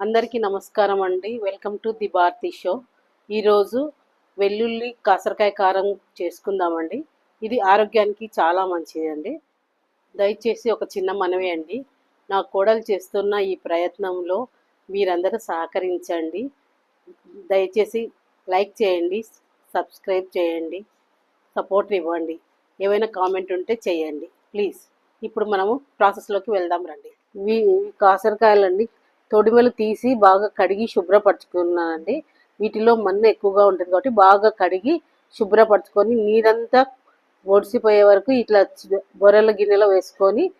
అందరికీ నమస్కారం అండి. Welcome to the Bharathi show ఈరోజు వెల్లుల్లి కాసరకాయ కారం చేసుకుందామండి. ఇది ఆరోగ్యానికి చాలా మంచిది అండి దయచేసి ఒక చిన్న మనవి అండి. నా కోడలు చేస్తున్న ఈ ప్రయత్నంలో మీరందరూ సహకరించండి. దయచేసి లైక్ చేయండి సబ్స్క్రైబ్ చేయండి సపోర్ట్ ఇవ్వండి. ఏవైనా కామెంట్ ఉంటే చేయండి. ప్లీజ్. ఇప్పుడు మనము ప్రాసెస్లోకి వెళ్దాం రండి. మీ కాసరకాయలండి తొడిమలు తీసి బాగా కడిగి శుభ్రపరచుకున్నానండి. వీటిలో మన్ను ఎక్కువగా ఉంటుంది కాబట్టి బాగా కడిగి శుభ్రపరచుకొని నీరంతా ఒడిసిపోయే వరకు ఇట్లా చి- బొరెల గిన్నెలో వేసుకొని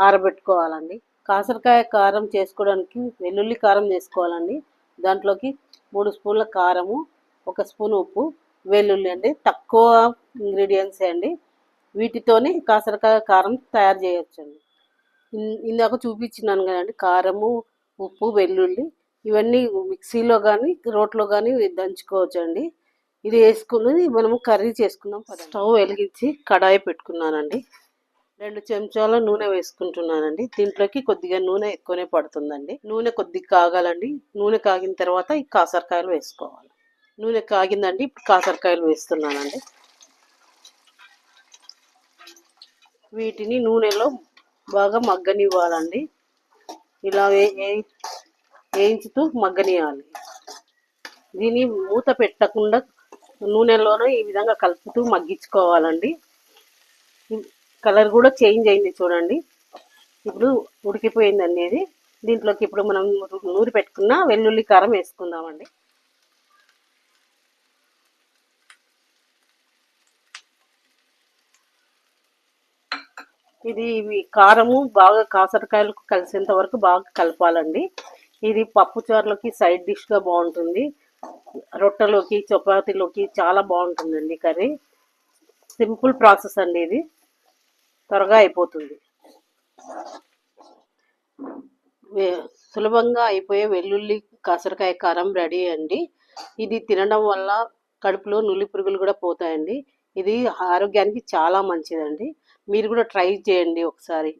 ఆరబెట్టుకోవాలండి. కాసరకాయ కారం చేసుకోవడానికి వెల్లుల్లి కారం చేసుకోవాలండి దాంట్లోకి మూడు స్పూన్ల కారము ఒక స్పూన్ ఉప్పు వెల్లుల్లి అండి. తక్కువ ఇంగ్రీడియంట్స్ అండి. వీటితోనే కాసరకాయ కారం తయారు చేయొచ్చండి. ఇందాక చూపించినాను కదండి కారము ఉప్పు వెల్లుల్లి ఇవన్నీ మిక్సీలో కానీ రోట్లో కానీ దంచుకోవచ్చండి. ఇది వేసుకుని మనము కర్రీ చేసుకుందాం స్టవ్ వెలిగించి కడాయి పెట్టుకున్నానండి. రెండు చెంచాల నూనె వేసుకుంటున్నానండి. దీంట్లోకి కొద్దిగా నూనె ఎక్కువనే పడుతుందండి. నూనె కొద్దిగా కాగాలండి. నూనె కాగిన తర్వాత ఈ కాసరకాయలు వేసుకోవాలి. నూనె కాగిందండి. ఇప్పుడు కాసరకాయలు వేస్తున్నానండి. వీటిని నూనెలో బాగా మగ్గనివ్వాలండి. ఇలా వేయించుతూ మగ్గనియాలి. దీన్ని మూత పెట్టకుండా నూనెలోనే ఈ విధంగా కలుపుతూ మగ్గించుకోవాలండి. కలర్ కూడా చేంజ్ అయింది చూడండి. ఇప్పుడు ఉడికిపోయింది అనేది దీంట్లోకి ఇప్పుడు మనం నూరి పెట్టుకున్న వెల్లుల్లి కారం వేసుకుందామండి. ఇది కారము బాగా కాసరకాయలకు కలిసేంత వరకు బాగా కలపాలండి. ఇది పప్పుచారులోకి సైడ్ డిష్గా బాగుంటుంది. రొట్టెలోకి చపాతీలోకి చాలా బాగుంటుందండి కర్రీ. సింపుల్ ప్రాసెస్ అండి ఇది. త్వరగా అయిపోతుంది. సులభంగా అయిపోయే వెల్లుల్లి కాసరకాయ కారం రెడీ అండి. ఇది తినడం వల్ల కడుపులో నులి పురుగులు కూడా పోతాయండి. ఇది ఆరోగ్యానికి చాలా మంచిదండి. మీరు కూడా ట్రై చేయండి ఒకసారి.